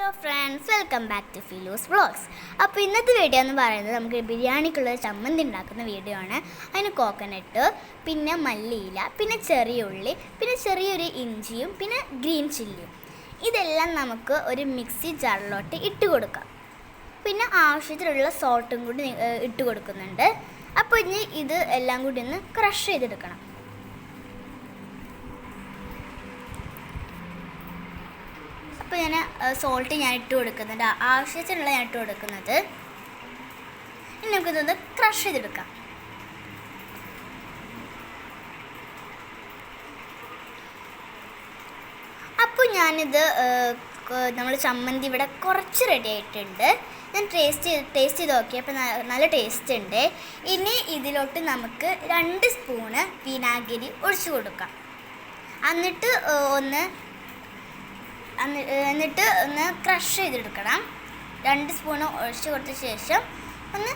Hello friends welcome back to ഫിലോസ് vlogs അപ്പോൾ ഇന്നത്തെ video എന്ന് പറയുന്നത് നമുക്ക് ബിരിയാണിക്കുള്ള ചമ്മന്തി ഉണ്ടാക്കുന്ന വീഡിയോ ആണ്. അതിന് കോക്കനട്ട് പിന്നെ മല്ലിയില പിന്നെ ചെറിയ ഉള്ളി പിന്നെ ചെറിയൊരു ഇഞ്ചിയും പിന്നെ ഗ്രീൻ ചില്ലിയും ഇതെല്ലാം നമുക്ക് ഒരു മിക്സി ജാറിലോട്ട് ഇട്ട് കൊടുക്കാം. പിന്നെ ആവശ്യത്തിനുള്ള സോൾട്ടും കൂടി ഇട്ട് കൊടുക്കുന്നുണ്ട്. അപ്പോൾ ഇനി ഇത് എല്ലാം കൂടി ഒന്ന് ക്രഷ് ചെയ്തെടുക്കണം. അപ്പോൾ ഞാൻ സോൾട്ട് ഞാൻ ഇട്ട് കൊടുക്കുന്നുണ്ട്. ആവശ്യത്തിനുള്ള ഞാൻ ഇട്ട് കൊടുക്കുന്നത്. ഇനി നമുക്കിതൊന്ന് ക്രഷ് ചെയ്തെടുക്കാം. അപ്പോൾ ഞാനിത് നമ്മൾ ചമ്മന്തി ഇവിടെ കുറച്ച് റെഡി ആയിട്ടുണ്ട്. ഞാൻ ടേസ്റ്റ് ചെയ്ത് ടേസ്റ്റ് ചെയ്ത് നോക്കി അപ്പോൾ നല്ല ടേസ്റ്റ് ഉണ്ട്. ഇനി ഇതിലോട്ട് നമുക്ക് രണ്ട് സ്പൂണ് വിനാഗിരി ഒഴിച്ചു കൊടുക്കാം. എന്നിട്ട് ഒന്ന് എന്നിട്ട് ഒന്ന് ക്രഷ് ചെയ്തെടുക്കണം. രണ്ട് സ്പൂൺ ഒഴിച്ച് കൊടുത്ത ശേഷം ഒന്ന്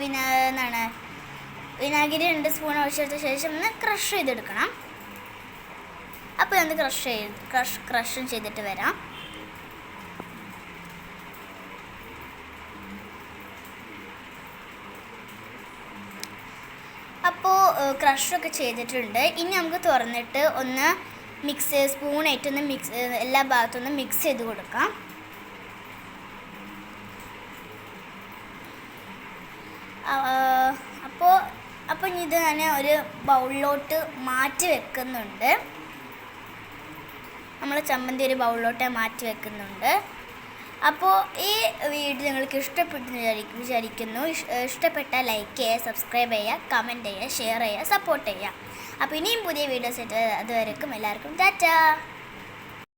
വിനാ എന്താണ് വിനാഗിരി രണ്ട് സ്പൂൺ ഒഴിച്ചെടുത്ത ശേഷം ഒന്ന് ക്രഷ് ചെയ്തെടുക്കണം. അപ്പോൾ ഒന്ന് ക്രഷ് ചെയ്ത് ക്രഷ് ക്രഷും ചെയ്തിട്ട് വരാം. അപ്പോൾ ക്രഷൊക്കെ ചെയ്തിട്ടുണ്ട്. ഇനി നമുക്ക് തുറന്നിട്ട് ഒന്ന് മിക്സ് സ്പൂണായിട്ടൊന്ന് മിക്സ് എല്ലാ ഭാഗത്തും ഒന്ന് മിക്സ് ചെയ്ത് കൊടുക്കാം. അപ്പോൾ അപ്പോൾ ഇത് ഞാൻ ഒരു ബൗളിലോട്ട് മാറ്റി വെക്കുന്നുണ്ട്. നമ്മൾ ചമ്മന്തി ഒരു ബൗളിലോട്ട് മാറ്റി വെക്കുന്നുണ്ട്. അപ്പോൾ ഈ വീഡിയോ നിങ്ങൾക്ക് ഇഷ്ടപ്പെട്ടു വിചാരിക്കും വിചാരിക്കുന്നു. ഇഷ്ടപ്പെട്ട ലൈക്ക് ചെയ്യുക സബ്സ്ക്രൈബ് ചെയ്യുക കമന്റ് ചെയ്യുക ഷെയർ ചെയ്യുക സപ്പോർട്ട് ചെയ്യുക. അപ്പോൾ ഇനിയും പുതിയ വീഡിയോസ് ആയിട്ട് അതുവരെക്കും എല്ലാവർക്കും. ടാറ്റാ